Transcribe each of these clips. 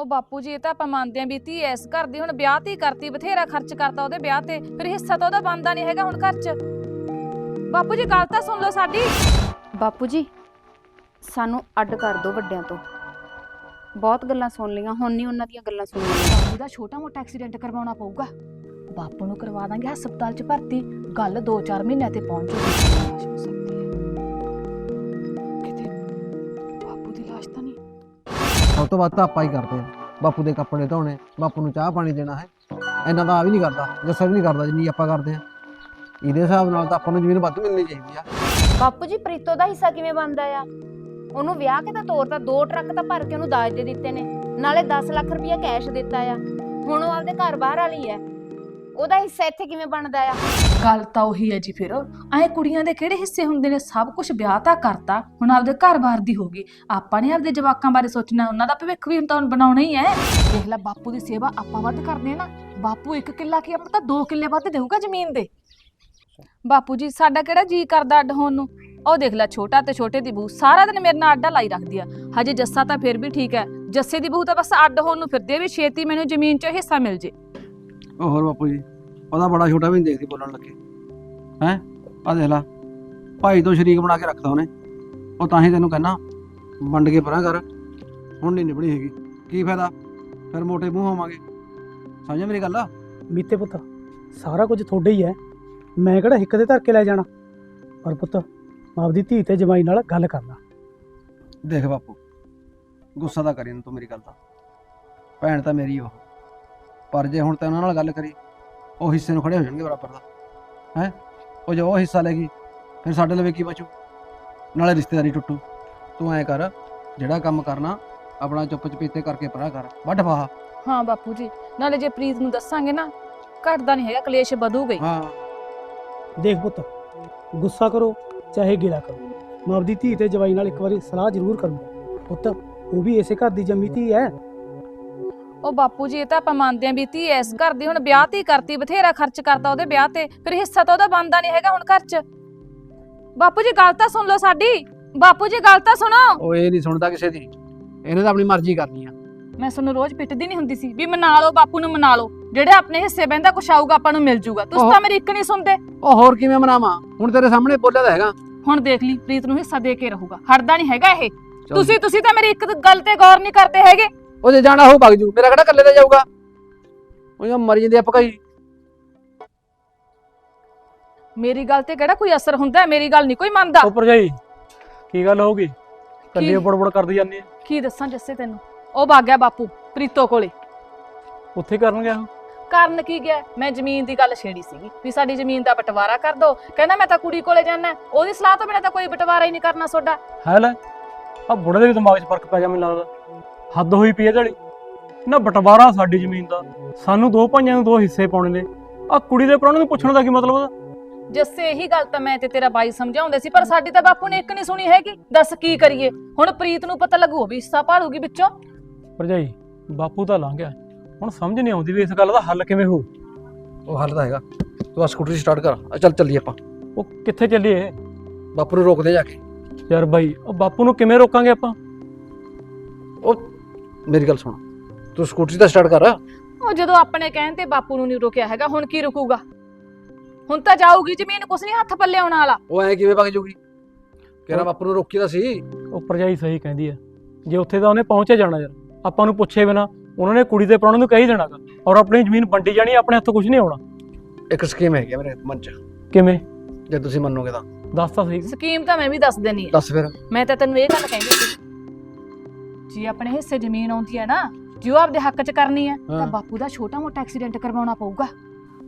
ਉਹ ਬਾਪੂ ਜੀ ਇਹ ਤਾਂ ਆਪਾਂ ਮੰਨਦੇ ਆਂ ਵੀ ਧੀ ਐਸ ਘਰ ਦੀ ਹੁਣ ਵਿਆਹ ਤੇ ਹੀ ਕਰਤੀ ਬਥੇਰਾ ਖਰਚ ਕਰਤਾ ਉਹਦੇ ਵਿਆਹ ਤੇ ਫਿਰ ਹਿੱਸਾ ਤਾਂ ਉਹਦਾ ਬਣਦਾ ਨਹੀਂ ਹੈਗਾ ਹੁਣ ਘਰ 'ਚ। ਬਾਪੂ ਜੀ ਗੱਲ ਤਾਂ ਸੁਣ ਲਓ ਸਾਡੀ। ਬਾਪੂ ਜੀ ਸਾਨੂੰ ਅੱਡ ਕਰ ਦਿਓ ਵੱਡਿਆਂ ਤੋਂ। ਬਹੁਤ ਗੱਲਾਂ ਸੁਣ ਲਈਆਂ ਹੁਣ ਨਹੀਂ ਉਹਨਾਂ ਦੀਆਂ ਗੱਲਾਂ ਸੁਣਨੀਆਂ। ਬਾਪੂ ਦਾ ਛੋਟਾ ਮੋਟਾ ਐਕਸੀਡੈਂਟ ਕਰਵਾਉਣਾ ਪਊਗਾ। ਬਾਪੂ ਨੂੰ ਕਰਵਾ ਦਾਂਗੇ ਹਸਪਤਾਲ 'ਚ ਭਰਤੀ ਗੱਲ 2-4 ਮਹੀਨਿਆਂ ਤੇ ਪਹੁੰਚ ਜੂਗੀ ਲਾਸ਼ ਹੋ ਸਕਦੀ ਹੈ। ਕਿਤੇ ਬਾਪੂ ਦੀ ਲਾਸ਼ ਤਾਂ ਨਹੀਂ। ਸਭ ਤੋਂ ਵੱਧ ਤਾਂ ਆਪਾਂ ਹੀ ਕਰਦੇ ਆ ਬਾਪੂ ਦੇ ਕੱਪੜੇ ਧੋਣੇ, ਬਾਪੂ ਨੂੰ ਚਾਹ ਪਾਣੀ ਦੇਣਾ ਹੈ। ਇੰਨਾ ਤਾਂ ਆ ਵੀ ਨਹੀਂ ਕਰਦਾ, ਜੱਸਾ ਵੀ ਨਹੀਂ ਕਰਦਾ ਜਿੰਨੀ ਆਪਾਂ ਕਰਦੇ ਆ ਇਹਦੇ ਹਿਸਾਬ ਨਾਲ ਤਾਂ ਆਪਾਂ ਨੂੰ ਜ਼ਮੀਨ ਵੱਧ ਮਿਲਣੀ ਚਾਹੀਦੀ ਆ। ਬਾਪੂ ਜੀ, ਪ੍ਰੀਤੋ ਦਾ ਹਿੱਸਾ ਕਿਵੇਂ ਬਣਦਾ ਆ? ਉਹਨੂੰ ਵਿਆਹ ਕੇ ਤਾਂ ਤੋਰਤਾ ਦੋ ਟਰੱਕ ਤਾਂ ਭਰ ਕੇ ਉਹਨੂੰ ਦਾਜ ਦੇ ਦਿੱਤੇ ਨੇ। ਨਾਲੇ 10 ਲੱਖ ਰੁਪਇਆ ਕੈਸ਼ ਦਿੱਤਾ ਆ। ਹੁਣ ਉਹ ਆਪਦੇ ਘਰ ਬਾਹਰ ਵਾਲੀ ਹੈ ਉਹਦਾ ਹਿੱਸਾ ਇੱਥੇ ਕਿਵੇਂ ਬਣਦਾ ਆ? ਗੱਲ ਤਾਂ ਉਹੀ ਹੈ ਜੀ ਫਿਰ। ਐ ਕੁੜੀਆਂ ਦੇ ਕਿਹੜੇ ਹਿੱਸੇ ਹੁੰਦੇ ਨੇ? ਸਭ ਕੁਝ ਵਿਆਹ ਤਾਂ ਕਰਤਾ, ਹੁਣ ਆਪਦੇ ਘਰ-ਬਾਰ ਦੀ ਹੋਗੀ ਆਪਾਂ ਨੇ ਆਪਦੇ ਜਵਾਕਾਂ ਬਾਰੇ ਸੋਚਣਾ, ਉਹਨਾਂ ਦਾ ਭਵਿੱਖ ਵੀ ਤਾਂ ਬਣਾਉਣਾ ਹੀ ਹੈ। ਦੇਖ ਲੈ, ਬਾਪੂ ਦੀ ਸੇਵਾ ਆਪਾਂ ਵੱਧ ਕਰਦੇ ਆ ਨਾ। ਬਾਪੂ ਇੱਕ ਕਿੱਲਾ ਕੀ ਆਪਾਂ ਤਾਂ ਦੋ ਕਿੱਲੇ ਵੱਧ ਦੇਊਗਾ ਜ਼ਮੀਨ ਦੇ? ਬਾਪੂ ਜੀ, ਸਾਡਾ ਕਿਹੜਾ ਜੀ ਕਰਦਾ ਅੱਡ ਹੋਣ ਨੂੰ? ਉਹ ਦੇਖ ਲੈ, ਛੋਟਾ ਤੇ ਛੋਟੇ ਦੀ ਬਹੂ ਸਾਰਾ ਦਿਨ ਮੇਰੇ ਨਾਲ ਅੱਡਾ ਲਾਈ ਰੱਖਦੀ ਆ। ਹਜੇ ਜੱਸਾ ਤਾਂ ਫਿਰ ਵੀ ਠੀਕ ਹੈ। ਜੱਸੇ ਦੀ ਬਹੂ ਤਾਂ ਬਸ ਅੱਡ ਹੋਣ ਨੂੰ ਫਿਰਦੇ ਆ ਵੀ ਛੇਤੀ ਮੈਨੂੰ ਜ਼ਮੀਨ 'ਚੋਂ ਹਿੱਸਾ ਮਿਲ ਜੇ। ਹੋਰ ਬਾਪੂ ਜੀ ਉਹਦਾ ਬੜਾ ਛੋਟਾ ਵੀ ਨਹੀਂ ਦੇਖਦੀ ਬੋਲਣ ਲੱਗੇ। ਹੈ? ਆ ਦੇਖ ਲੈ ਭਾਈ ਤੋਂ ਸ਼ਰੀਕ ਬਣਾ ਕੇ ਰੱਖਦਾ ਉਹਨੇ। ਉਹ ਤਾਂ ਹੀ ਤੈਨੂੰ ਕਹਿਣਾ ਵੰਡ ਕੇ ਪਰਾਂ ਕਰ। ਹੁਣ ਨਹੀਂ ਨਿਭਣੀ ਹੈਗੀ। ਕੀ ਫਾਇਦਾ? ਫਿਰ ਮੋਟੇ ਮੂੰਹ ਹੋਵਾਂਗੇ। ਸਮਝਿਆ ਮੇਰੀ ਗੱਲ? ਮੀਤੇ ਪੁੱਤ ਸਾਰਾ ਕੁਝ ਤੁਹਾਡੇ ਹੀ ਹੈ। ਮੈਂ ਕਿਹੜਾ ਹਿੱਕ ਦੇ ਧਰ ਕੇ ਲੈ ਜਾਣਾ। ਪਰ ਪੁੱਤ ਆਪਦੀ ਧੀ ਤੇ ਜਮਾਈ ਨਾਲ ਗੱਲ ਕਰਨਾ। ਦੇਖ ਬਾਪੂ ਗੁੱਸਾ ਤਾਂ ਕਰੀ ਨਾ ਤੂੰ ਮੇਰੀ ਗੱਲ ਦਾ। ਭੈਣ ਤਾਂ ਮੇਰੀ ਉਹ। ਪਰ ਜੇ ਹੁਣ ਤੈਂ ਉਹਨਾਂ ਨਾਲ ਗੱਲ ਕਰੀ ਉਹ ਹਿੱਸੇ ਨੂੰ ਖੜੇ ਹੋ ਜਾਣਗੇ ਬਰਾਬਰ ਦਾ। ਹੈ? ਉਹ ਜੇ ਉਹ ਹਿੱਸਾ ਲੈ ਗਈ ਫਿਰ ਸਾਡੇ ਲਵੇ ਕੀ ਬਚੂ? ਨਾਲੇ ਰਿਸ਼ਤੇਦਾਰੀ ਟੁੱਟੂ। ਤੂੰ ਐ ਕਰ ਜਿਹੜਾ ਕੰਮ ਕਰਨਾ ਆਪਣਾ ਚੁੱਪ ਚਪੀਤੇ ਕਰਕੇ ਪਰਾ ਕਰ। ਵੱਢ ਫਾਹਾ। ਹਾਂ ਬਾਪੂ ਜੀ ਨਾਲੇ ਜੇ ਪ੍ਰੀਤ ਨੂੰ ਦੱਸਾਂਗੇ ਨਾ ਘਟਦਾ ਨਹੀਂ ਹੈਗਾ ਕਲੇਸ਼ ਵਧੂਗਾ ਹੀ। ਹਾਂ। ਦੇਖ ਪੁੱਤ ਗੁੱਸਾ ਕਰੋ ਚਾਹੇ ਗਿਲਾ ਕਰੋ। ਮੈਂ ਆਪਦੀ ਧੀ ਤੇ ਜਵਾਈ ਨਾਲ ਇੱਕ ਵਾਰੀ ਸਲਾਹ ਜ਼ਰੂਰ ਕਰੂੰਗਾ। ਪੁੱਤ ਉਹ ਵੀ ਇਸੇ ਘਰ ਦੀ ਜੰਮੀ ਧੀ ਹੈ। ਉਹ ਬਾਪੂ ਜੀ ਇਹ ਤਾਂ ਆਪਾਂ ਮੰਨਦੇ ਆਂ ਵੀ ਧੀ ਐਸ ਘਰ ਦੀ ਹੁਣ ਵਿਆਹ ਤੇ ਹੀ ਕਰਤੀ ਬਥੇਰਾ ਖਰਚ ਕਰਤਾ ਉਹਦੇ ਵਿਆਹ ਤੇ ਫਿਰ ਹਿੱਸਾ ਤਾਂ ਉਹਦਾ ਬਣਦਾ ਨਹੀਂ ਹੈਗਾ ਹੁਣ ਘਰ 'ਚ। ਬਾਪੂ ਜੀ ਗੱਲ ਤਾਂ ਸੁਣ ਲਓ ਸਾਡੀ। ਬਾਪੂ ਜੀ ਗੱਲ ਤਾਂ ਸੁਣੋ। ਉਹ ਇਹ ਨਹੀਂ ਸੁਣਦਾ ਕਿਸੇ ਦੀ। ਇਹਨੇ ਤਾਂ ਆਪਣੀ ਮਰਜ਼ੀ ਕਰਨੀ ਆ। ਮੈਂ ਤੁਹਾਨੂੰ ਰੋਜ਼ ਪਿੱਟਦੀ ਨਹੀਂ ਹੁੰਦੀ ਸੀ ਵੀ ਮਨਾ ਲਓ ਬਾਪੂ ਨੂੰ ਮਨਾ ਲਓ। ਜਿਹੜੇ ਆਪਣੇ ਹਿੱਸੇ ਬਹਿੰਦਾ ਕੁਛ ਆਊਗਾ ਆਪਾਂ ਨੂੰ ਮਿਲ ਜੂਗਾ। ਤੁਸੀਂ ਤਾਂ ਮੇਰੀ ਇੱਕ ਨਹੀਂ ਸੁਣਦੇ। ਉਹ ਹੋਰ ਕਿਵੇਂ ਮਨਾਵਾਂ? ਹੁਣ ਤੇਰੇ ਸਾਹਮਣੇ ਬੋਲਿਆ ਤਾਂ ਹੈਗਾ। ਹੁਣ ਦੇਖ ਲਈ ਪ੍ਰੀਤ ਨੂੰ ਹਿੱਸਾ ਦੇ ਕੇ ਰਹੂਗਾ। ਹਟਦਾ ਨਹੀਂ ਹੈਗਾ ਇਹ। ਤੁਸੀਂ ਤੁਸੀਂ ਤਾਂ ਮੇਰੀ ਇੱਕ ਗੱਲ ਤੇ ਗੌਰ ਨਹੀਂ ਕਰਦੇ ਹੈਗੇ। ਉਹ ਜੇ ਜਾਣਾ ਹੋ ਭਗ ਜੂ ਮੇਰਾ ਕਿਹੜਾ ਇਕੱਲੇ ਤੇ ਜਾਊਗਾ? ਉਹ ਜਾਂ ਮਰ ਜਾਂਦੇ ਆ ਭਕਾਈ ਮੇਰੀ ਗੱਲ ਤੇ ਕਿਹੜਾ ਕੋਈ ਅਸਰ ਹੁੰਦਾ ਹੈ? ਮੇਰੀ ਗੱਲ ਨਹੀਂ ਕੋਈ ਮੰਨਦਾ। ਉਹ ਭਰਜਾਈ ਕੀ ਗੱਲ ਹੋਊਗੀ? ਕੱਲੀ ਕੀ? ਬੜਬੜ ਕਰਦੀ ਜਾਂਦੀ ਹੈ ਕੀ ਦੱਸਾਂ ਜੱਸੇ ਤੈਨੂੰ? ਉਹ ਭੱਗ ਗਿਆ ਬਾਪੂ ਪ੍ਰੀਤੋ ਕੋਲੇ। ਉੱਥੇ ਕਰਨ ਗਿਆ ਕਾਰਨ ਕੀ ਗਿਆ? ਮੈਂ ਜ਼ਮੀਨ ਦੀ ਗੱਲ ਛੇੜੀ ਸੀਗੀ ਵੀ ਸਾਡੀ ਜ਼ਮੀਨ ਦਾ ਬਟਵਾਰਾ ਕਰ ਦੋ। ਕਹਿੰਦਾ ਮੈਂ ਤਾਂ ਕੁੜੀ ਕੋਲੇ ਜਾਣਾ ਉਹਦੀ ਸਲਾਹ ਤੋਂ ਬਿਨਾਂ ਤਾਂ ਕੋਈ ਬਟਵਾਰਾ ਹੀ ਨਹੀਂ ਕਰਨਾ ਸੋਡਾ। ਹੈ ਲੈ ਆ ਬੁੜੇ ਦੇ ਵੀ ਦਿਮਾਗ 'ਚ ਫ਼ਰਕ ਪੈ ਗਿਆ ਮੈਨੂੰ ਲੱਗਦਾ। ਹੱਦ ਹੋਈ ਪਈ ਹੈ ਜਿਹੜੀ ਨਾ ਬਟਵਾਰਾ ਸਾਡੀ ਜ਼ਮੀਨ ਦਾ ਸਾਨੂੰ ਦੋ ਭਾਈਆਂ ਨੂੰ ਦੋ ਹਿੱਸੇ ਪਾਉਣੇ ਨੇ। ਆ ਕੁੜੀ ਦੇ ਪ੍ਰਾਹੁਣੇ ਨੂੰ ਪੁੱਛਣ ਦਾ ਕੀ ਮਤਲਬ ਉਹਦਾ? ਜੱਸੇ ਇਹੀ ਗੱਲ ਤਾਂ ਮੈਂ ਤੇ ਤੇਰਾ ਬਾਈ ਸਮਝਾਉਂਦੇ ਸੀ ਪਰ ਸਾਡੀ ਤਾਂ ਬਾਪੂ ਨੇ ਇੱਕ ਨਹੀਂ ਸੁਣੀ ਹੈਗੀ। ਦੱਸ ਕੀ ਕਰੀਏ? ਹੁਣ ਪ੍ਰੀਤ ਨੂੰ ਪਤਾ ਲੱਗੂ ਉਹ ਵੀ ਹਿੱਸਾ ਭਾਲੂਗੀ ਵਿੱਚੋਂ। ਭਰਜਾਈ ਬਾਪੂ ਤਾਂ ਲੰਘ ਗਿਆ। ਹੁਣ ਸਮਝ ਨਹੀਂ ਆਉਂਦੀ ਵੀ ਇਸ ਗੱਲ ਦਾ ਹੱਲ ਕਿਵੇਂ ਹੋਊ। ਉਹ ਹੱਲ ਤਾਂ ਹੈਗਾ। ਤੂੰ ਆ ਸਕੂਟਰੀ ਸਟਾਰਟ ਕਰ। ਆ ਚੱਲ ਚੱਲੀਏ ਆਪਾਂ। ਉਹ ਕਿੱਥੇ ਚੱਲੀਏ? ਬਾਪੂ ਨੂੰ ਰੋਕਦੇ ਜਾ ਕੇ। ਯਾਰ ਬਾਈ ਉਹ ਬਾਪੂ ਨੂੰ ਕਿਵੇਂ ਰੋਕਾਂਗੇ ਆਪਾਂ? ਉਹ ਮੇਰੀ ਗੱਲ ਸੁਣ। ਤੂੰ ਸਕੂਟਰੀ ਤਾਂ ਸਟਾਰਟ ਕਰ। ਉਹ ਜਦੋਂ ਆਪਣੇ ਕਹਿਣ ਤੇ ਬਾਪੂ ਨੂੰ ਨਹੀਂ ਰੋਕਿਆ ਹੈਗਾ ਹੁਣ ਕੀ ਰੁਕੂਗਾ? ਹੁਣ ਤਾਂ ਜਾਊਗੀ ਜ਼ਮੀਨ ਕੁਛ ਨਹੀਂ ਹੱਥ ਪੱਲੇ ਆਉਣ ਵਾਲਾ। ਉਹ ਐ ਕਿਵੇਂ ਭਗ ਜੂਗੀ ਕਿਹੜਾ ਬਾਪੂ ਨੂੰ ਰੋਕੀ ਤਾਂ ਸੀ। ਉਹ ਭਰਜਾਈ ਸਹੀ ਕਹਿੰਦੀ ਆ। ਜੇ ਉੱਥੇ ਤਾਂ ਉਹਨੇ ਪਹੁੰਚੇ ਜਾਣਾ ਯਾਰ। ਆਪਾਂ ਨੂੰ ਪੁੱਛੇ ਬਿਨਾ ਉਹਨਾਂ ਨੇ ਕੁੜੀ ਦੇ ਪ੍ਰਾਹੁਣੇ ਨੂੰ ਕਹੀ ਦੇਣਾਗਾ ਔਰ ਆਪਣੀ ਜ਼ਮੀਨ ਵੰਡੀ ਜਾਣੀ ਆਪਣੇ ਹੱਥੋਂ ਕੁਝ ਨਹੀਂ ਆਉਣਾ। ਇੱਕ ਸਕੀਮ ਹੈਗੀ ਆ ਮੇਰੇ ਮਨ 'ਚ। ਕਿਵੇਂ? ਜੇ ਤੁਸੀਂ ਮੰਨੋਗੇ ਤਾਂ। ਦੱਸ ਤਾਂ ਸਹੀ। ਸਕੀਮ ਤਾਂ ਮੈਂ ਵੀ ਦੱਸ ਦੇਣੀ ਹੈ ਦੱਸ ਫਿਰ। ਮੈਂ ਤਾਂ ਤੈਨੂੰ ਇਹ ਗੱਲ ਕਹਿੰਦੀ ਸੀ। ਜੀ ਆਪਣੇ ਹਿੱਸੇ ਜ਼ਮੀਨ ਆਉਂਦੀ ਹੈ ਨਾ ਜੋ ਆਪਦੇ ਹੱਕ 'ਚ ਕਰਨੀ ਹੈ ਤਾਂ ਹਾਂ। ਬਾਪੂ ਦਾ ਛੋਟਾ ਮੋਟਾ ਐਕਸੀਡੈਂਟ ਕਰਵਾਉਣਾ ਪਊਗਾ।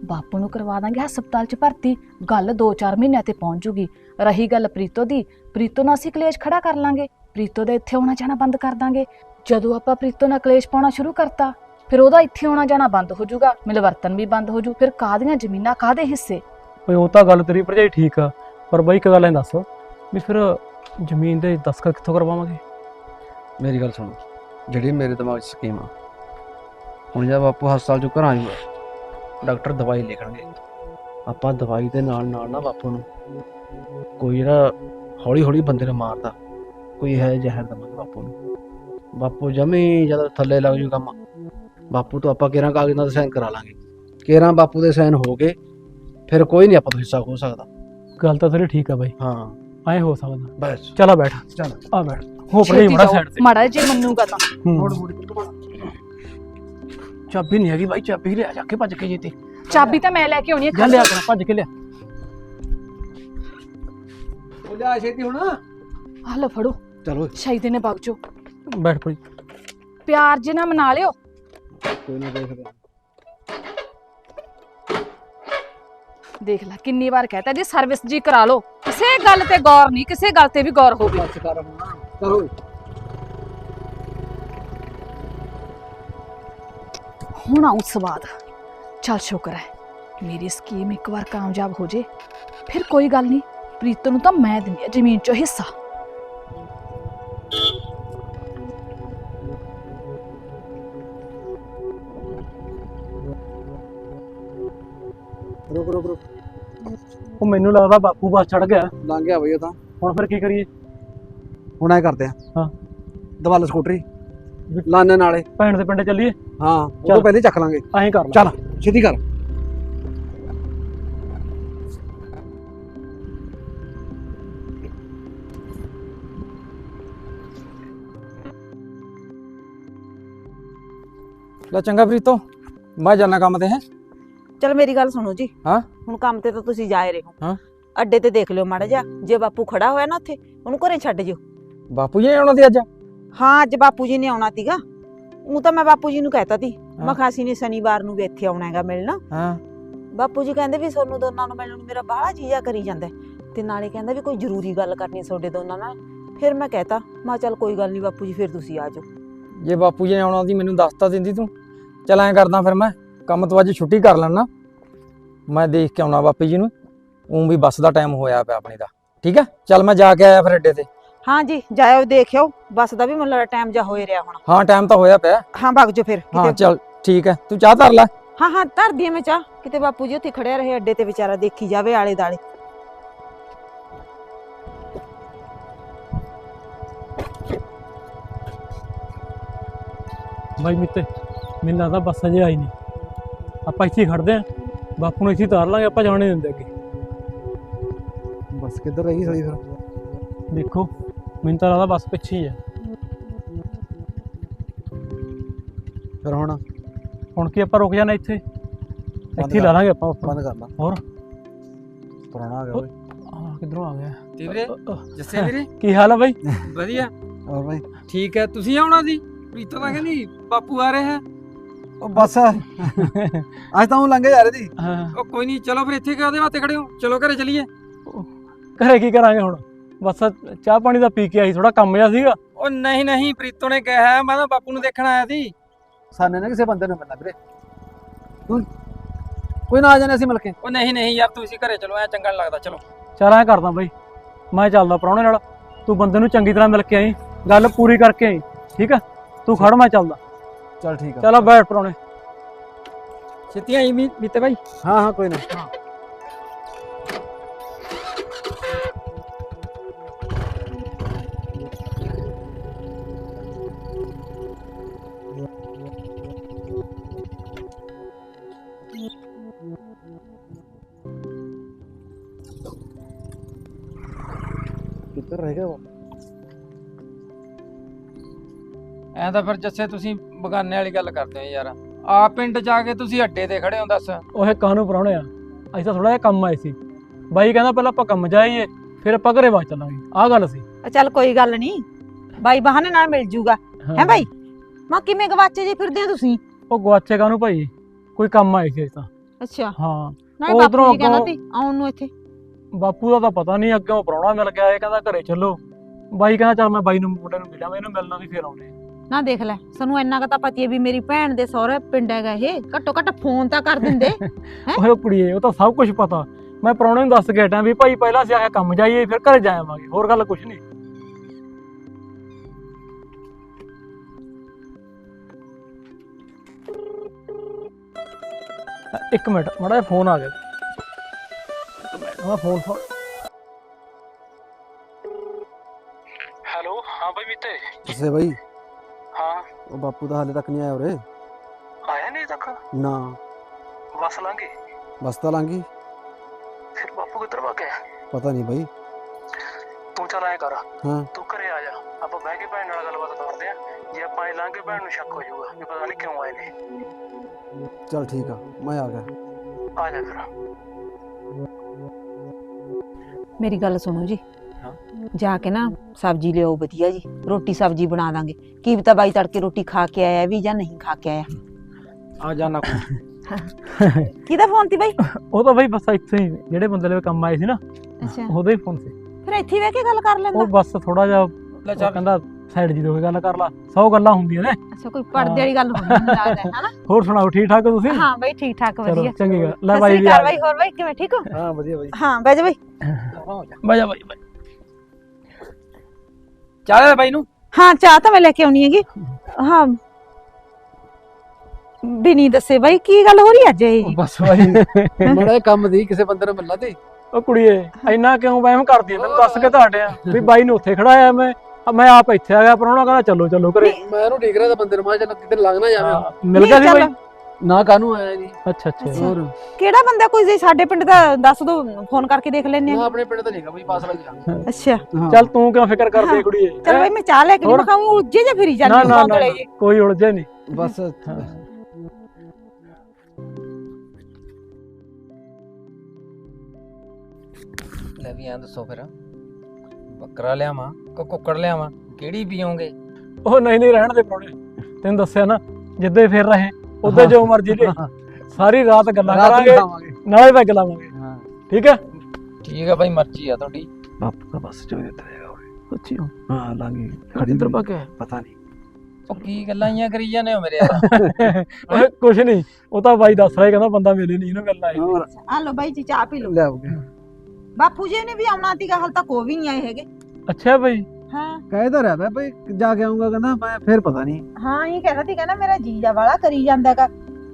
ਬਾਪੂ ਨੂੰ ਕਰਵਾ ਦਾਂਗੇ ਹਸਪਤਾਲ 'ਚ ਭਰਤੀ ਗੱਲ 2-4 ਮਹੀਨਿਆਂ ਤੇ ਪਹੁੰਚ ਜੂਗੀ। ਰਹੀ ਗੱਲ ਪ੍ਰੀਤੋ ਦੀ ਪ੍ਰੀਤੋ ਨਾਲ ਅਸੀਂ ਕਲੇਸ਼ ਖੜਾ ਕਰ ਲਾਂਗੇ। ਪ੍ਰੀਤੋ ਦੇ ਇੱਥੇ ਆਉਣਾ ਜਾਣਾ ਬੰਦ ਕਰ ਦਾਂਗੇ। ਜਦੋਂ ਆਪਾਂ ਪ੍ਰੀਤੋ ਨਾਲ ਕਲੇਸ਼ ਪਾਉਣਾ ਸ਼ੁਰੂ ਕਰਤਾ ਫਿਰ ਉਹਦਾ ਇੱਥੇ ਆਉਣਾ ਜਾਣਾ ਬੰਦ ਹੋ ਜਾਊਗਾ ਮਿਲਵਰਤਨ ਵੀ ਬੰਦ ਹੋ ਜੂ ਫਿਰ ਕਾਹਦੀਆਂ ਜ਼ਮੀਨਾਂ ਕਾਹਦੇ ਹਿੱਸੇ? ਓਏ ਉਹ ਤਾਂ ਗੱਲ ਤੇਰੀ ਭਰਜਾਈ ਠੀਕ ਆ ਪਰ ਬਾਈ ਇੱਕ ਗੱਲ ਐ ਦੱਸ ਵੀ ਫਿਰ ਜ਼ਮੀਨ ਦੇ ਦਸਖਤ ਕਿੱਥੋਂ ਕਰਵਾਵਾਂਗੇ? ਮੇਰੀ ਗੱਲ ਸੁਣ। ਜਿਹੜੀ ਮੇਰੇ ਦਿਮਾਗ 'ਚ ਸਕੀਮ ਆ ਹੁਣ ਜਦ ਬਾਪੂ ਹਸਪਤਾਲ 'ਚੋਂ ਘਰ ਆ ਜਾਊਗਾ ਡਾਕਟਰ ਦਵਾਈ ਲਿਖਣਗੇ। ਆਪਾਂ ਦਵਾਈ ਦੇ ਨਾਲ ਨਾਲ ਨਾ ਬਾਪੂ ਨੂੰ ਕੋਈ ਜਿਹੜਾ ਹੌਲੀ ਹੌਲੀ ਬੰਦੇ ਨੂੰ ਮਾਰਦਾ ਕੋਈ ਹੈ ਜ਼ਹਿਰ ਦਵਾਂਗੇ ਬਾਪੂ ਨੂੰ। ਬਾਪੂ ਜਮੀ ਜਦ ਥੱਲੇ ਲੱਗ ਜੂ ਕੰਮ। ਬਾਪੂ ਤੋਂ ਆਪਾਂ ਕਿਹੜਾ ਕਾਗਜ਼ਾਂ ਦਾ ਸਾਈਨ ਕਰਾ ਲਾਂਗੇ? ਕਿਹੜਾ ਬਾਪੂ ਦੇ ਸਾਈਨ ਹੋ ਗਏ? ਫਿਰ ਕੋਈ ਨਹੀਂ ਆਪਾਂ ਤੋਂ ਹਿੱਸਾ ਖੋ ਸਕਦਾ। ਗੱਲ ਤਾਂ ਤੇਰੀ ਠੀਕ ਆ ਬਾਈ। ਹਾਂ। ਐ ਹੋ ਸਕਦਾ। ਬਸ। ਚਲਾ ਬੈਠ। ਚੱਲ। ਆ ਬੈਠ। ਹੋ ਪੜੀ ਛੇਤੀ ਮੜਾ ਜਾਓ, ਸਾਈਡ ਤੇ। ਮਾੜਾ ਜੇ ਮੰਨੂਗਾ ਤਾਂ। ਮੋੜ ਹੂੰ। ਮੋੜ ਚਾਬੀ ਨਹੀਂ ਹੈਗੀ ਬਾਈ ਚਾਬੀ ਲਿਆ ਜਾ ਕੇ ਭੱਜ ਕੇ ਜੀਤੇ ਚਾਬੀ ਤਾਂ ਮੈਂ ਲੈ ਕੇ ਆਉਣੀ ਜਾ ਹੈ ਲਿਆ ਕਰ ਭੱਜ ਕੇ ਲਿਆ। ਉਹ ਜਾ ਛੇਤੀ ਹੁਣ। ਹਲੋ ਫੜੋ। ਚਲੋ ਸ਼ਾਇਦ ਨੇ ਜਾਓ ਬੈਠ ਪੜੀ ਪਿਆਰ ਜੇ ਨਾ ਮਨਾ ਲਿਓ। ਕੋਈ ਨਾ ਦੇਖਦੇ ਦੇਖ ਲੈ ਕਿੰਨੀ ਵਾਰ ਕਹਤਾ ਜੀ ਸਰਵਿਸ ਜੀ ਕਰਾ ਲਓ। ਕਿਸੇ ਗੱਲ ਤੇ ਗੌਰ ਨਹੀਂ ਕਿਸੇ ਗੱਲ ਤੇ ਵੀ ਗੌਰ ਹੋਵੇ ਬਸ ਕਰ ਹੁਣ। ਚਲੋ ਹੁਣ ਆਉ ਸਵਾਦ। ਚੱਲ ਸ਼ੁਕਰ ਹੈ ਮੇਰੀ ਸਕੀਮ ਇੱਕ ਵਾਰ ਕਾਮਯਾਬ ਹੋ ਜੇ। ਫਿਰ ਕੋਈ ਗੱਲ ਨਹੀਂ ਪ੍ਰੀਤੋ ਨੂੰ ਤਾਂ ਮੈਂ ਦਿੰਦੀ ਆ ਜ਼ਮੀਨ ਚੋਂ ਹਿੱਸਾ। ਰੁਕ ਰੁਕ ਰੁਕ। ਉਹ ਮੈਨੂੰ ਲੱਗਦਾ ਬਾਪੂ ਬਸ ਚੜ ਗਿਆ। ਲੰਘ ਗਿਆ ਬਈ ਉਹ ਤਾਂ। ਹੁਣ ਫਿਰ ਕੀ ਕਰੀਏ? ਹੁਣ ਐ ਕਰਦੇ ਆ। ਹਾਂ। ਦਵਾਲ ਸਕੂਟਰੀ ਲਾਣੇ ਨਾਲੇ। ਭੈਣ ਦੇ ਪਿੰਡ ਚੱਲੀਏ। ਹਾਂ ਉਹ। ਤੋਂ ਪਹਿਲੇ ਚੱਕ ਲਾਂਗੇ। ਐਂ ਕਰ ਲਾ ਚੱਲ ਛੇਤੀ ਕਰ। ਲੈ ਚੰਗਾ ਪ੍ਰੀਤੋ ਮੈਂ ਜਾਣਾ ਕੰਮ ਤੇ ਹੈ। ਚਲ ਮੇਰੀ ਗੱਲ ਸੁਣੋ ਜੀ। ਹਾਂ? ਹੁਣ ਕੰਮ ਤੇ ਤਾਂ ਤੁਸੀਂ ਜਾ ਰਹੇ ਹੋ। ਹਾਂ। ਅੱਡੇ ਤੇ ਦੇਖ ਲਿਓ ਮਾੜਾ ਜਿਹਾ। ਜੇ ਬਾਪੂ ਖੜਾ ਹੋਇਆ ਨਾ ਉੱਥੇ ਉਹਨੂੰ ਘਰੇ ਛੱਡ ਜਿਓ। ਬਾਪੂ ਜੀ ਨੇ ਆਉਣਾ ਦੀ ਅੱਜ? ਹਾਂ ਅੱਜ ਬਾਪੂ ਜੀ ਨੇ ਆਉਣਾ ਤੀਗਾ ਉਹ ਤਾਂ ਮੈਂ ਬਾਪੂ ਜੀ ਨੂੰ ਕਹਿਤਾ ਤੀ ਮੈਂ ਖਾਸੀ ਨੇ ਸ਼ਨੀਵਾਰ ਨੂੰ ਵੀ ਇੱਥੇ ਆਉਣਾ ਹੈਗਾ ਮਿਲਣਾ। ਹਾਂ। ਬਾਪੂ ਜੀ ਕਹਿੰਦੇ ਵੀ ਤੁਹਾਨੂੰ ਦੋਨਾਂ ਨੂੰ ਮਿਲਣ ਨੂੰ ਮੇਰਾ ਬਾਹਲਾ ਜੀਜਾ ਕਰੀ ਜਾਂਦਾ। ਤੇ ਨਾਲੇ ਕਹਿੰਦਾ ਵੀ ਕੋਈ ਜ਼ਰੂਰੀ ਗੱਲ ਕਰਨੀ ਹੈ ਤੁਹਾਡੇ ਦੋਨਾਂ ਨਾਲ। ਫਿਰ ਮੈਂ ਕਹਿਤਾ ਮੈਂ ਚੱਲ ਕੋਈ ਗੱਲ ਨਹੀਂ ਬਾਪੂ ਜੀ ਫਿਰ ਤੁਸੀਂ ਆ ਜਾਓ। ਜੇ ਬਾਪੂ ਜੀ ਨੇ ਆਉਣਾ ਦੀ ਮੈਨੂੰ ਦੱਸ ਤਾਂ ਦਿੰਦੀ ਤੂੰ। ਚਲ ਐਂ ਕਰਦਾ ਫਿਰ ਮੈਂ ਕੰਮ ਤੋਂ ਅੱਜ ਛੁੱਟੀ ਕਰ ਲੈਣਾ ਮੈਂ ਦੇਖ ਕੇ ਆਉਣਾ ਬਾਪੂ ਜੀ ਨੂੰ। ਉਂ ਵੀ ਬੱਸ ਦਾ ਟਾਈਮ ਹੋਇਆ ਪਿਆ ਆਪਣੀ ਦਾ। ਠੀਕ ਹੈ? ਚੱਲ ਮੈਂ ਜਾ ਕੇ ਆਇਆ ਫਿਰ ਅੱਡੇ ਤੇ। ਹਾਂ ਜੀ ਜਾਇਓ ਦੇਖਿਓ। ਬੱਸ ਦਾ ਵੀ ਮੈਨੂੰ ਲੱਗਦਾ ਟਾਈਮ ਜਾ ਹੋਏ ਰਿਹਾ ਹੁਣ। ਹਾਂ ਟਾਈਮ ਤਾਂ ਹੋਇਆ ਪਿਆ। ਹਾਂ ਭੱਗ ਜਾਓ ਫਿਰ ਹਾਂ ਚੱਲ ਠੀਕ ਹੈ। ਤੂੰ ਚਾਹ ਧਰ ਲੈ। ਹਾਂ ਹਾਂ ਧਰਦੀ ਐ ਮੈਂ ਚਾਹ। ਕਿਤੇ ਬਾਪੂ ਜੀ ਉੱਥੇ ਖੜਿਆ ਰਹੇ ਅੱਡੇ ਤੇ ਵਿਚਾਰਾ ਦੇਖੀ ਜਾਵੇ ਆਲੇ ਦਾਲੇ ਬਾਈ ਮਿੱਤੇ ਮੈਨੂੰ ਲੱਗਦਾ ਬੱਸ ਅਜੇ ਆਈ ਨਹੀਂ। ਆਪਾਂ ਇੱਥੇ ਖੜਦੇ ਆਂ ਬਾਪੂ ਨੂੰ ਇੱਥੇ ਤਾਰ ਲਾਂਗੇ ਆਪਾਂ ਜਾਣੇ ਦਿੰਦੇ ਅੱਗੇ। ਬਸ ਕਿੱਧਰ ਰਹੀ ਸੜੀ ਫਿਰ? ਦੇਖੋ ਮੈਨੂੰ ਤਾਂ ਲੱਗਦਾ ਬੱਸ ਪਿੱਛੇ ਹੀ ਹੈ ਫਿਰ ਹੁਣ? ਹੁਣ ਕੀ ਆਪਾਂ ਰੁਕ ਜਾਣਾ ਇੱਥੇ? ਇੱਥੇ ਲਾ ਲਾਂਗੇ ਆਪਾਂ। ਬੰਦ ਕਰ ਲਾ। ਹੋਰ? ਪੁਰਾਣਾ ਆ ਗਿਆ ਓਏ ਆਹ ਕਿੱਧਰੋਂ ਆ ਗਿਆ? ਤੇ ਵੀਰੇ ਜੱਸੇ ਵੀਰੇ? ਕੀ ਹਾਲ ਆ ਬਾਈ? ਵਧੀਆ। ਹੋਰ ਬਾਈ? ਠੀਕ ਹੈ ਤੁਸੀਂ ਆਉਣਾ ਦੀ ਪ੍ਰੀਤੋ ਤਾਂ ਕਹਿੰਦੀ ਬਾਪੂ ਆ ਰਿਹਾ ਹੈ। ਉਹ ਬਸ ਅੱਜ ਤਾਂ ਉਹ ਲੰਘੇ ਜਾ ਰਹੀ ਸੀ। ਹਾਂ, ਉਹ ਕੋਈ ਨਹੀਂ ਚਲੋ ਫਿਰ ਇੱਥੇ ਕਾਹਦੇ ਵਾਸਤੇ ਖੜੇ ਹੋ। ਚਲੋ ਘਰੇ ਚਲੀਏ। ਘਰੇ ਕੀ ਕਰਾਂਗੇ ਹੁਣ? ਬਸ ਚਾਹ ਪਾਣੀ ਦਾ ਪੀ ਕੇ ਆਈ ਥੋੜਾ ਕੰਮ ਜਿਹਾ ਸੀਗਾ। ਉਹ ਨਹੀਂ ਨਹੀਂ ਪ੍ਰੀਤੋ ਨੇ ਕਿਹਾ ਮੈਂ ਤਾਂ ਬਾਪੂ ਨੂੰ ਦੇਖਣ ਆਇਆ ਸੀ। ਸਾਨੇ ਨਾ ਕਿਸੇ ਬੰਦੇ ਨੂੰ ਮਿਲਣਾ ਵੀਰੇ। ਤੂੰ ਕੋਈ ਨਾ ਆ ਜਾਣੇ ਅਸੀਂ ਮਿਲ ਕੇ। ਉਹ ਨਹੀਂ ਨਹੀਂ ਯਾਰ ਤੁਸੀਂ ਘਰੇ ਚਲੋ ਐ ਚੰਗਾ ਨੀ ਲੱਗਦਾ ਚਲੋ। ਚੱਲ ਐਂ ਕਰਦਾ ਬਾਈ ਮੈਂ ਚੱਲਦਾ ਪ੍ਰਾਹੁਣੇ ਨਾਲ। ਤੂੰ ਬੰਦੇ ਨੂੰ ਚੰਗੀ ਤਰ੍ਹਾਂ ਮਿਲ ਕੇ ਆਈ ਗੱਲ ਪੂਰੀ ਕਰਕੇ ਆਈ ਠੀਕ ਆ? ਤੂੰ ਖੜ ਮੈਂ ਚੱਲਦਾ। ਚੱਲ ਠੀਕ ਆ। ਚਲੋ ਬੈਠ ਪ੍ਰਾਹੁਣੇ। ਛੇਤੀ ਆਈ ਮੀ ਮੀਤੇ ਭਾਈ ਹਾਂ ਹਾਂ ਕੋਈ ਨਾ। ਰਹਿ ਗਿਆ ਉਹ ਐ ਤਾਂ ਫਿਰ ਜੱਸੇ ਤੁਸੀਂ ਬਗਾਨੇ ਵਾਲੀ ਗੱਲ ਕਰਦੇ ਹੋ ਯਾਰ। ਆ ਪਿੰਡ ਜਾ ਕੇ ਤੁਸੀਂ ਅੱਡੇ ਤੇ ਖੜੇ ਹੋ ਦੱਸ। ਓਏ ਕਾਹਨੂੰ ਪ੍ਰਾਹੁਣੇ ਆ? ਅਸੀਂ ਤਾਂ ਥੋੜਾ ਜਿਹਾ ਕੰਮ ਆਏ ਸੀ। ਬਾਈ ਕਹਿੰਦਾ ਪਹਿਲਾਂ ਆਪਾਂ ਕੰਮ ਜਾਈਏ ਫਿਰ ਆਪਾਂ ਘਰੇ ਬਾਅਦ ਚੱਲਾਂਗੇ। ਆਹ ਗੱਲ ਸੀ। ਆ ਚੱਲ ਕੋਈ ਗੱਲ ਨਹੀਂ ਬਾਈ ਬਹਾਨੇ ਨਾਲ ਮਿਲ ਜੂਗਾ। ਹੈ। ਬਾਈ? ਮਾਂ ਕਿਵੇਂ ਗਵਾਚੇ ਜੇ ਫਿਰਦੇ ਆ ਤੁਸੀਂ? ਉਹ ਗਵਾਚੇ ਕਾਹਨੂੰ ਭਾਈ? ਕੋਈ ਕੰਮ ਆਏ ਸੀ ਅਸੀਂ ਤਾਂ। ਅੱਛਾ। ਹਾਂ। ਨਾਲੇ ਉਹ ਬਾਪੂ ਉੱਧਰੋਂ ਜੀ ਕਹਿੰਦਾ ਅੱਗੋਂ- ਤੀ ਆਉਣ ਨੂੰ ਇੱਥੇ। ਬਾਪੂ ਦਾ ਤਾਂ ਪਤਾ ਨਹੀਂ ਅੱਗੋਂ ਪ੍ਰਾਹੁਣਾ ਮਿਲ ਗਿਆ ਇਹ ਕਹਿੰਦਾ ਘਰੇ ਚੱਲੋ। ਬਾਈ ਕਹਿੰਦਾ ਚੱਲ ਮੈਂ ਬਾਈ ਨੂੰ ਮੁੰਡੇ ਨੂੰ ਮਿਲਾਂ ਇਹਨੂੰ ਮਿਲਣਾ ਵੀ ਫਿਰ ਆਉਣੇ ਨਾ ਦੇਖ ਲੈ ਸਾਨੂੰ ਇੰਨਾ ਕੁ ਤਾਂ ਪਤੀ ਹੈ ਵੀ ਮੇਰੀ ਭੈਣ ਦੇ ਸਹੁਰੇ ਪਿੰਡ ਹੈਗਾ ਇਹ। ਘੱਟੋ ਘੱਟ ਫੋਨ ਤਾਂ ਕਰ ਦਿੰਦੇ ਓਏ ਉਹ ਕੁੜੀਏ ਉਹ ਤਾਂ ਸਭ ਕੁਝ ਪਤਾ। ਮੈਂ ਪ੍ਰਾਹੁਣੇ ਨੂੰ ਦੱਸ ਕੇ ਹਟਾਂ ਵੀ ਭਾਈ ਪਹਿਲਾਂ ਅਸੀਂ ਆਇਆ ਕੰਮ ਜਾਈਏ ਫਿਰ ਘਰੇ ਜਾਵਾਂਗੇ ਹੋਰ ਗੱਲ ਕੁਝ ਨਹੀਂ। ਇੱਕ ਮਿੰਟ ਮਾੜਾ ਜਿਹਾ ਫੋਨ ਆ ਗਿਆ। ਮੈਂ ਫੋਨ ਫੋਨ ਹੈਲੋ ਹਾਂ ਭਾਈ ਮੀਤੇ। ਦੱਸੇ ਬਾਈ। ਹਾਂ। ਉਹ ਬਾਪੂ ਤਾਂ ਹਾਲੇ ਤੱਕ ਨਹੀਂ ਆਇਆ ਉਰੇ। ਆਇਆ ਨਹੀਂ ਤੱਕ? ਨਾ। ਬਸ ਲਾਂਗੇ ਬਸ ਤਾਂ ਲੰਘੀ ਫਿਰ ਬਾਪੂ ਕਿੱਧਰ ਵਾ ਗਿਆ? ਪਤਾ ਨਹੀਂ ਬਾਈ। ਤੂੰ ਚੱਲ ਐ ਕਰ। ਹਾਂ। ਤੂੰ ਘਰੇ ਆ ਜਾ। ਆਪਾਂ ਬਹਿ ਕੇ ਭੈਣ ਨਾਲ ਗੱਲਬਾਤ ਕਰਦੇ ਆ। ਜੇ ਆਪਾਂ ਇਹ ਲਾਂਗੇ ਭੈਣ ਨੂੰ ਸ਼ੱਕ ਹੋ ਜਾਊਗਾ ਵੀ ਪਤਾ ਨਹੀਂ ਕਿਉਂ ਆਏ ਨੇ। ਚੱਲ ਠੀਕ ਆ ਮੈਂ ਆ ਗਿਆ। ਆ ਜਾ ਫਿਰ। ਮੇਰੀ ਗੱਲ ਸੁਣੋ ਜੀ। ਹਾਂ। ਜਾ ਕੇ ਨਾ ਸਬਜ਼ੀ ਲਿਆਓ ਵਧੀਆ ਜੀ। ਰੋਟੀ ਸਬਜ਼ੀ ਬਣਾ ਦਾਂਗੇ। ਕੀ ਪਤਾ ਬਾਈ ਤੜਕੇ ਰੋਟੀ ਖਾ ਕੇ ਆਇਆ ਵੀ ਜਾਂ ਨਹੀਂ ਖਾ ਕੇ ਆਇਆ। ਆ ਜਾਣਾ ਕਿਹਦਾ ਫੋਨ ਤੀ ਬਾਈ? ਉਹ ਤਾਂ ਬਈ ਬਸ ਇੱਥੇ ਹੀ ਜਿਹੜੇ ਬੰਦੇ ਲਈ ਕੰਮ ਆਏ ਸੀ ਨਾ ਅੱਛਾ। ਉਹਦਾ ਹੀ ਫੋਨ ਸੀ। ਫਿਰ ਇੱਥੇ ਬਹਿ ਕੇ ਗੱਲ ਕਰ ਲੈਂਦਾ। ਉਹ ਬਸ ਥੋੜਾ ਜਿਹਾ ਕਹਿੰਦਾ ਸਾਈਡ ਜੀ ਕੇ ਗੱਲ ਕਰ ਲਾ 100 ਗੱਲਾਂ ਹੁੰਦੀਆਂ ਨੇ। ਅੱਛਾ ਕੋਈ ਪਰਦੇ ਵਾਲੀ ਗੱਲ ਹੋਣੀ ਮੈਨੂੰ ਲੱਗਦਾ ਹੈ ਹਨਾ? ਹੋਰ ਸੁਣਾਓ ਠੀਕ ਠਾਕ ਹੋ ਤੁਸੀਂ? ਹਾਂ ਬਾਈ ਠੀਕ ਠਾਕ ਚਲੋ ਵਧੀਆ। ਚੰਗੀ ਗੱਲ। ਲੈ ਬਾਈ ਸ੍ਰੀ ਵੀ ਆ ਅਕਾਲ ਬਾਈ ਹੋਰ ਬਾਈ ਕਿਵੇਂ ਠੀਕ ਹੋ? ਹਾਂ ਵਧੀਆ ਬਾਈ। ਹਾਂ ਬਹਿ ਜਾ ਬਾਈ। ਬਾਜਾ ਬਾਈ ਬਾਈ ਚੱਲ ਬਾਈ ਨੂੰ? ਹਾਂ ਚਾਹ ਤਾਂ ਮੈਂ ਲੈ ਕੇ ਆਉਣੀ ਹੈਗੀ। ਹਾਂ। ਵੀ ਨਹੀਂ ਦੱਸੇ ਬਾਈ ਕੀ ਗੱਲ ਹੋ ਰਹੀ ਅੱਜ ਇਹ? ਬਸ ਬਾਈ। ਮੜਾ ਕੰਮ ਦੀ ਕਿਸੇ ਬੰਦੇ ਨੂੰ ਮਿਲਣਾ ਤੇ ਉਹ ਕੁੜੀਏ ਇੰਨਾ ਕਿਉਂ ਵਹਿਮ ਕਰਦੀ ਐ? ਤੈਨੂੰ ਦੱਸ ਕੇ ਤਾਂ ਹਟਿਆ। ਵੀ ਬਾਈ ਨੂੰ ਉੱਥੇ ਖੜਾਇਆ ਮੈਂ। ਆ ਮੈਂ ਆਪ ਇੱਥੇ ਆ ਗਿਆ ਪਰ ਉਹਨਾਂ ਕਹਿੰਦਾ ਚੱਲੋ ਚੱਲੋ ਘਰੇ। ਮੈਂ ਉਹਨੂੰ ਡੀਕ ਰਿਹਾ ਤਾਂ ਬੰਦੇ ਨੂੰ ਮੈਂ ਚੱਲ ਕਿਤੇ ਨਾ ਜਾਵੇ ਮਿਲ ਗਿਆ ਸੀ ਨਹੀਂ, ਬਾਈ ਨਾ ਕਾਹਨੂੰ ਆਇਆ ਜੀ। ਅੱਛਾ ਅੱਛਾ। ਅੱਛਾ। ਹੋਰ ਕਿਹੜਾ ਬੰਦਾ ਕੋਈ ਜੇ ਸਾਡੇ ਪਿੰਡ ਦਾ ਦੱਸ ਦੋ ਫੋਨ ਕਰਕੇ ਦੇਖ ਲੈਣੇ ਨਾ ਆ ਆਪਣੇ ਪਿੰਡ ਤਾਂ ਨਹੀਂਗਾ ਬਾਈ ਪਾਸ ਲੱਗ ਜਾ ਅੱਛਾ। ਚੱਲ ਤੂੰ ਕਿਉਂ ਫਿਕਰ ਕਰਦੀ ਐ ਕੁੜੀਏ? ਚਲ ਬਾਈ ਮੈਂ ਚਾਹ ਲੈ ਕੇ ਹੋਰ? ਉੱਜੇ ਜੇ ਫਿਰੀ ਨਾ ਜਾਂਦੀ ਨਾ ਨਾ ਕੋਈ ਉਲਝੇ ਨਹੀਂ। ਬਸ। ਲੈ ਵੀ ਆਂ ਦੱਸੋ ਫਿਰ। ਬੱਕਰਾ ਲਿਆਵਾਂ। ਕਿ ਕੁੱਕੜ ਲਿਆਵਾਂ? ਕਿਹੜੀ ਪੀਓਗੇ? ਉਹ ਨਹੀਂ ਨਹੀਂ ਰਹਿਣ ਦੇ ਪਰੋਣੇ ਤੈਨੂੰ ਦੱਸਿਆ ਨਾ ਜਿੱਦੇ ਫਿਰ ਰਹੇ ਉੱਦੇ ਜੋ ਮਰਜ਼ੀ ਲੈ ਸਾਰੀ ਰਾਤ ਗੱਲਾਂ ਕਰਾਂਗੇ ਨਾਲੇ ਪੈਗ ਲਾਵਾਂਗੇ। ਹਾਂ। ਠੀਕ ਹੈ? ਠੀਕ ਆ ਬਾਈ ਮਰਜ਼ੀ ਆ ਤੁਹਾਡੀ। ਬਾਪੂ ਦਾ ਬਸ ਜੋ ਦਿੱਤਾ ਜਾਏਗਾ ਸੱਚੀ ਹਾਂ? ਲਾਂਗੇ। ਖੜਿੰਦਰ ਬਾਕਿਆ ਪਤਾ ਨਹੀਂ। ਉਹ ਕੀ ਗੱਲਾਂ ਆਈਆਂ ਕਰੀ ਜਾਂਦੇ ਹੋ ਮੇਰੇ ਯਾਰ ਓਏ ਕੁਛ ਨਹੀਂ। ਉਹ ਤਾਂ ਬਾਈ ਦੱਸ ਰਿਹਾ ਕਹਿੰਦਾ ਬੰਦਾ ਮਿਲੇ ਨਹੀਂ ਇਹਨੂੰ ਮਿਲਣਾ ਹੈ ਹੋਰ। ਆ ਲੋ ਬਾਈ ਜੀ ਚਾਹ ਪੀ ਲਓ। ਲਿਆਓਗੇ ਬਾਪੂ ਜੀ ਨੇ ਵੀ ਆਉਣਾ ਸੀਗਾ ਹਾਲ ਤੱਕ ਉਹ ਵੀ ਨਹੀਂ ਆਏ ਹੈਗੇ। ਅੱਛਾ ਬਾਈ। ਹਾਂ। ਕਹਿਦਾ ਰਹਿਦਾ ਬਈ ਜਾ ਕੇ ਆਉਂਗਾ ਕਹਿੰਦਾ ਮੈਂ ਫਿਰ ਪਤਾ ਨਹੀਂ। ਹਾਂ ਇਹ ਕਹਿੰਦਾ ਸੀ ਕਹਿੰਦਾ ਮੇਰਾ ਜੀਜਾ ਵਾਲਾ ਕਰੀ ਜਾਂਦਾ ਹੈਗਾ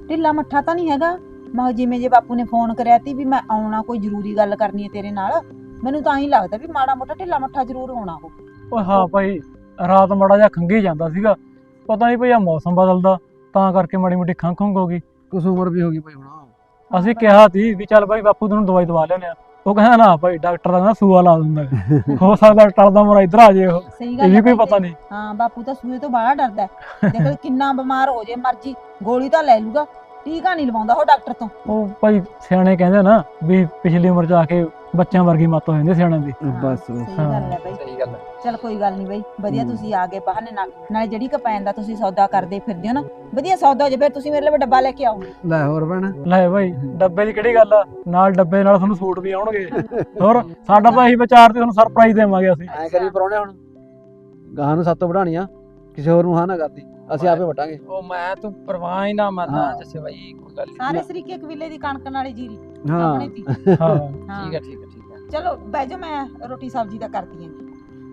ਢਿੱਲਾ ਮੱਠਾ ਤਾਂ ਨਹੀਂ ਹੈਗਾ। ਮੈਂ ਕਿਹਾ ਜਿਵੇਂ ਜੇ ਬਾਪੂ ਨੇ ਫੋਨ ਕਰਿਆ ਤੀ ਵੀ ਮੈਂ ਆਉਣਾ ਕੋਈ ਜ਼ਰੂਰੀ ਗੱਲ ਕਰਨੀ ਹੈ ਤੇਰੇ ਨਾਲ। ਮੈਨੂੰ ਤਾਂ ਹੀ ਲੱਗਦਾ ਵੀ ਮਾੜਾ ਮੋਟਾ ਢਿੱਲਾ ਮੱਠਾ ਜ਼ਰੂਰ ਹੋਣਾ ਉਹ। ਓਏ ਹਾਂ ਭਾਈ ਰਾਤ ਮਾੜਾ ਜਿਹਾ ਖੰਗੀ ਜਾਂਦਾ ਸੀਗਾ। ਪਤਾ ਨਹੀਂ ਭਈ ਆ ਮੌਸਮ ਬਦਲਦਾ ਤਾਂ ਕਰਕੇ ਮਾੜੀ ਮੋਟੀ ਖੰਘ ਖੰਘ ਹੋ ਗਈ। ਕੁਛ ਉਮਰ ਵੀ ਹੋ ਗਈ ਬਈ ਹੁਣ। ਅਸੀਂ ਕਿਹਾ ਸੀ ਵੀ ਚੱਲ ਭਾਈ ਬਾਪੂ ਤੈਨੂੰ ਦਵਾਈ ਦਵਾ ਲਿਆਉਂਦੇ ਆ ਉਹ ਕਹਿੰਦਾ ਨਾ ਭਾਈ ਡਾਕਟਰ ਦਾ ਕਹਿੰਦਾ ਸੂਆ ਲਾ ਦਿੰਦਾ। ਹੈ। ਸਕਦਾ ਟਲਦਾ ਮੋਰਾ ਇੱਧਰ ਆ ਜੇ ਉਹ। ਸਹੀ ਇਹ ਵੀ ਹੈ ਕੋਈ ਪਤਾ ਨਹੀਂ। ਹਾਂ ਬਾਪੂ ਤਾਂ ਸੂਏ ਤੋਂ ਬਾਹਲਾ ਡਰਦਾ ਹੈ। ਦੇਖ ਕਿੰਨਾ ਬਿਮਾਰ ਹੋ ਜੇ ਮਰਜ਼ੀ ਗੋਲੀ ਤਾਂ ਲੈ ਲੂਗਾ। ਟੀਕਾ ਨਹੀਂ ਲਵਾਉਂਦਾ ਉਹ ਡਾਕਟਰ ਤੋਂ। ਉਹ ਭਾਈ ਸਿਆਣੇ ਕਹਿੰਦੇ ਨਾ ਵੀ ਪਿਛਲੀ ਉਮਰ ਜਾ ਕੇ ਬੱਚਿਆਂ ਵਰਗੀ ਮੱਤ ਹੋ ਜਾਂਦੀ ਸਿਆਣਿਆਂ ਦੀ। ਬਸ ਸਹੀ ਹਾਂ। ਗੱਲ ਹੈ ਬਾਈ। ਸਹੀ ਗੱਲ ਹੈ। ਚਲ ਕੋਈ ਗੱਲ ਨਹੀਂ ਬਾਈ ਵਧੀਆ। ਤੁਸੀਂ ਆ ਗਏ ਬਹਾਨੇ ਨਾਲ। ਨਾਲੇ ਜਿਹੜੀ ਕਪੈਨ ਦਾ ਤੁਸੀਂ ਸੌਦਾ ਕਰਦੇ ਫਿਰਦੇ ਹੋ ਨਾ ਵਧੀਆ ਸੌਦਾ ਹੋ ਜੇ ਫਿਰ ਤੁਸੀਂ ਮੇਰੇ ਲਈ ਡੱਬਾ ਲੈ ਕੇ ਆਓ। ਲੈ ਹੋਰ ਭੈਣ। ਲੈ ਭਾਈ ਡੱਬੇ ਦੀ ਕਿਹੜੀ ਗੱਲ ਆ? ਨਾਲ ਡੱਬੇ ਨਾਲ ਤੁਹਾਨੂੰ ਸੂਟ ਵੀ ਆਉਣਗੇ। ਹੋਰ ਸਾਡਾ ਤਾਂ ਇਹੀ ਵਿਚਾਰ ਤੇ ਤੁਹਾਨੂੰ ਸਰਪ੍ਰਾਈਜ਼ ਦੇਵਾਂਗੇ ਅਸੀਂ। ਐ ਕਰੀ ਪਰੌਣੇ ਹੁਣ। ਗਾਹਾਂ ਨੂੰ ਸਾਤੋਂ ਵਧਾਣੀਆਂ ਕਿਸੇ ਹੋਰ ਨੂੰ ਹਾਂ ਨਾ ਕਰਦੀ। ਅਸੀਂ ਆਪੇ ਵਟਾਂਗੇ। ਉਹ ਮੈਂ ਤੂੰ ਪਰਵਾਹ ਹੀ ਨਾ ਮੰਨਦਾ ਹਾਂ। ਜੱਸੇ ਬਾਈ ਕੋਈ ਗੱਲ ਨੀ। ਸਾਰੇ ਸਰੀਕੇ ਕਬੀਲੇ ਦੀ ਕਣਕ ਨਾਲੇ ਜੀਰੀ। ਹਾਂ। ਆਪਣੇ ਤੀ। ਹਾਂ। ਹਾਂ ਠੀਕ ਹੈ ਠੀਕ ਹੈ ਠੀਕ ਹੈ। ਚਲੋ ਬਹਿ ਜਾਓ ਮੈਂ ਰੋਟੀ ਸਬਜ਼ੀ ਦਾ ਕਰਦੀ ਆਂ।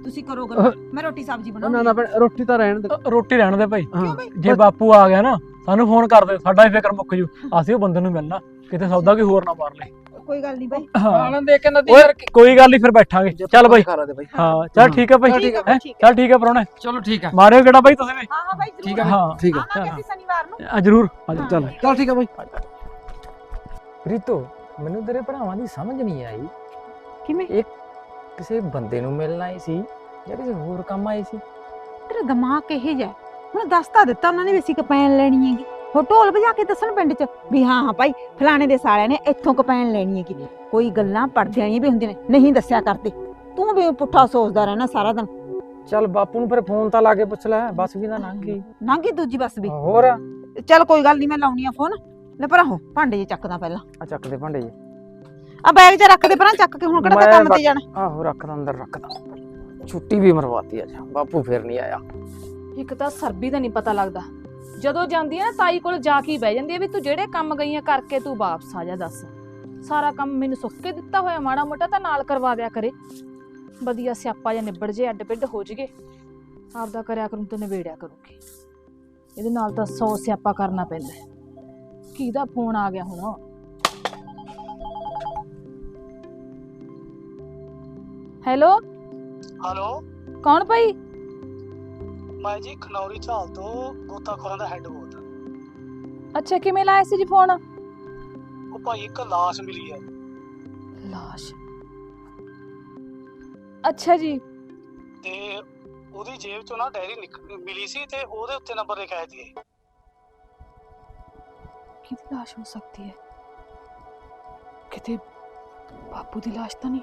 ਤੁਸੀਂ ਕਰੋ ਗੱਲ। ਮੈਂ ਰੋਟੀ ਸਬਜ਼ੀ ਨਾ ਨਾ ਬਣਾਉਂਦੀ ਭੈਣ ਰੋਟੀ ਤਾਂ ਰਹਿਣ ਦੇ। ਅ, ਰੋਟੀ ਰਹਿਣ ਦੇ ਭਾਈ। ਹਾਂ। ਕਿਉਂ ਬਈ? ਜੇ ਬਾਪੂ ਆ ਗਿਆ ਨਾ ਸਾਨੂੰ ਫੋਨ ਕਰ ਦੇ ਸਾਡਾ ਹੀ ਫਿਕਰ ਮੁੱਕ ਜੂ। ਅਸੀਂ ਉਹ ਬੰਦੇ ਨੂੰ ਮਿਲਣਾ ਕਿਤੇ ਸੌਦਾ ਕੋਈ ਹੋਰ ਨਾ ਮਾਰ ਲੈ ਕੋਈ ਗੱਲ ਨਹੀਂ ਬਾਈ। ਹਾਂ। ਆਨੰਦ ਦੇ ਕੇ ਨਦੀ ਓਏ ਯਾਰ ਕੀ- ਕੋਈ ਗੱਲ ਨਹੀਂ ਫਿਰ ਬੈਠਾਂਗੇ। ਚੱਲ ਬਾਈ। ਖਾ ਲਾ ਦੇ ਬਾਈ। ਹਾਂ ਚੱਲ ਠੀਕ ਹੈਂ? ਬਾਈ, ਠੀਕ ਚੱਲ ਠੀਕ ਹੈ ਪਰੋਣੇ। ਚਲੋ ਠੀਕ ਹੈ ਮਾਰਿਓ ਕਿਹੜਾ ਬਾਈ ਤੁਸੀਂ ਵੀ? ਹਾਂ ਹਾਂ ਬਾਈ ਠੀਕ ਜ਼ਰੂਰ ਹੈ ਹਾਂ। ਠੀਕ ਹੈ ਆਵਾਂਗੇ ਅਸੀਂ ਸ਼ਨੀਵਾਰ ਨੂੰ। ਆ ਜਰੂਰ। ਆ। ਚੱਲ। ਚੱਲ ਠੀਕ ਹੈ ਬਾਈ। ਪ੍ਰੀਤੋ ਮੈਨੂੰ ਤੇਰੇ ਭਰਾਵਾਂ ਦੀ ਸਮਝ ਨਹੀਂ ਆਈ। ਕਿਵੇਂ? ਕਿਸੇ ਬੰਦੇ ਨੂੰ ਮਿਲਣ ਆਏ ਸੀ ਜਾਂ ਕਿਸੇ ਹੋਰ ਕੰਮ ਆਏ ਸੀ? ਤੇਰਾ ਦਿਮਾਗ ਕਿਹੇ ਜਾ ਹੁਣ ਦੱਸ ਤਾਂ ਦਿੱਤਾ ਉਹਨਾਂ ਨੇ ਵੀ ਅਸੀਂ ਕਪੈਨ ਲੈਣੀ ਹੈਗੀ। ਹੋ ਢੋਲ ਵਜਾ ਕੇ ਦੱਸਣ ਪਿੰਡ 'ਚ ਵੀ ਹਾਂ ਹਾਂ ਭਾਈ ਫਲਾਣੇ ਦੇ ਸਾਲਿਆਂ ਨੇ ਇੱਥੋਂ ਕਪੈਨ ਲੈਣੀ ਹੈਗੀ। ਕੋਈ ਗੱਲਾਂ ਪੜਦਿਆਂ ਹੀ ਵੀ ਹੁੰਦੀਆਂ ਨੇ ਨਹੀਂ ਦੱਸਿਆ ਕਰਦੇ। ਤੂੰ ਵੀ ਪੁੱਠਾ ਸੋਚਦਾ ਰਹਿਣਾ ਸਾਰਾ ਦਿਨ। ਚੱਲ ਬਾਪੂ ਨੂੰ ਫਿਰ ਫੋਨ ਤਾਂ ਲਾ ਕੇ ਪੁੱਛ ਲੈ ਬਸ ਵੀ ਨਾ ਲੰਘ ਗਈ। ਨਾਂਗੀ ਦੂਜੀ ਬੱਸ ਵੀ। ਹੋਰ? ਆ ਚੱਲ ਕੋਈ ਗੱਲ ਨਹੀਂ ਮੈਂ ਲਾਉਣੀ ਆ ਫੋਨ। ਲੈ ਪਰਾਂ ਹੋ ਭਾਂਡੇ ਜੇ ਚੱਕਦਾ ਪਹਿਲਾਂ। ਚੱਕ ਦੇ ਭਾਂਡੇ ਜੀ। ਆ ਬੈਗ 'ਚ ਰੱਖ ਦੇ ਪਰਾਂ ਚੱਕ ਕੇ ਹੁਣ ਕਿਹੜਾ ਮੈਂ ਕੰਮ ਤੇ ਜਾਣਾ। ਆਹੋ ਰੱਖਦਾ ਅੰਦਰ ਰੱਖਦਾ। ਛੁੱਟੀ ਵੀ ਮਰਵਾਤੀ ਅੱਜ ਬਾਪੂ ਫਿਰ ਨਹੀਂ ਆਇਆ। ਇੱਕ ਤਾਂ ਸਰਬੀ ਦਾ ਨਹੀਂ ਪਤਾ ਲੱਗਦਾ। ਜਦੋਂ ਜਾਂਦੀ ਹੈ ਨਾ ਤਾਈ ਕੋਲ ਜਾ ਕੇ ਹੀ ਬਹਿ ਜਾਂਦੀ ਹੈ ਵੀ ਤੂੰ ਜਿਹੜੇ ਕੰਮ ਗਈਆਂ ਕਰਕੇ ਤੂੰ ਵਾਪਸ ਆ ਜਾ ਦੱਸ। ਸਾਰਾ ਕੰਮ ਮੈਨੂੰ ਸੁੱਕ ਕੇ ਦਿੱਤਾ ਹੋਇਆ ਮਾੜਾ ਮੋਟਾ ਤਾਂ ਨਾਲ ਕਰਵਾ ਦਿਆ ਕਰੇ। ਵਧੀਆ ਸਿਆਪਾ ਜਾਂ ਨਿਬੜ ਜੇ ਅੱਡ ਪਿੱਡ ਹੋ ਜਗੇ ਆਪਦਾ ਕਰਿਆ ਕਰੂੰ ਤੇ ਨਿਬੇੜਿਆ ਕਰੂੰਗੀ। ਇਹਦੇ ਨਾਲ ਤਾਂ ਸੌ ਸਿਆਪਾ ਕਰਨਾ ਪੈਂਦਾ ਹੈ। ਕਿਹਦਾ ਫੋਨ ਆ ਗਿਆ ਹੁਣ? ਹੈਲੋ? ਹਲੋ? ਕੌਣ ਭਾਈ? ਮੈਂ ਜੀ ਖਨੌਰੀ ਝਾਲ ਤੋਂ ਗੋਤਾਖੋਰਾਂ ਦਾ ਹੈੱਡ ਬੋਲਦਾ ਅੱਛਾ ਕਿਵੇਂ ਲਾਇਆ ਸੀ ਜੀ ਫੋਨ ਉਹ ਭਾਈ ਇੱਕ ਲਾਸ਼ ਮਿਲੀ ਹੈ ਲਾਸ਼? ਅੱਛਾ ਜੀ। ਤੇ ਉਹਦੀ ਜੇਬ ਚੋਂ ਨਾ ਡਾਇਰੀ ਨਿਕ- ਮਿਲੀ ਸੀ ਤੇ ਉਹਦੇ ਉੱਤੇ ਨੰਬਰ ਲਿਖਿਆ ਸੀ ਕਿਹਦੀ ਲਾਸ਼ ਹੋ ਸਕਦੀ ਹੈ? ਕਿਤੇ ਬਾਪੂ ਦੀ ਲਾਸ਼ ਤਾਂ ਨਹੀਂ?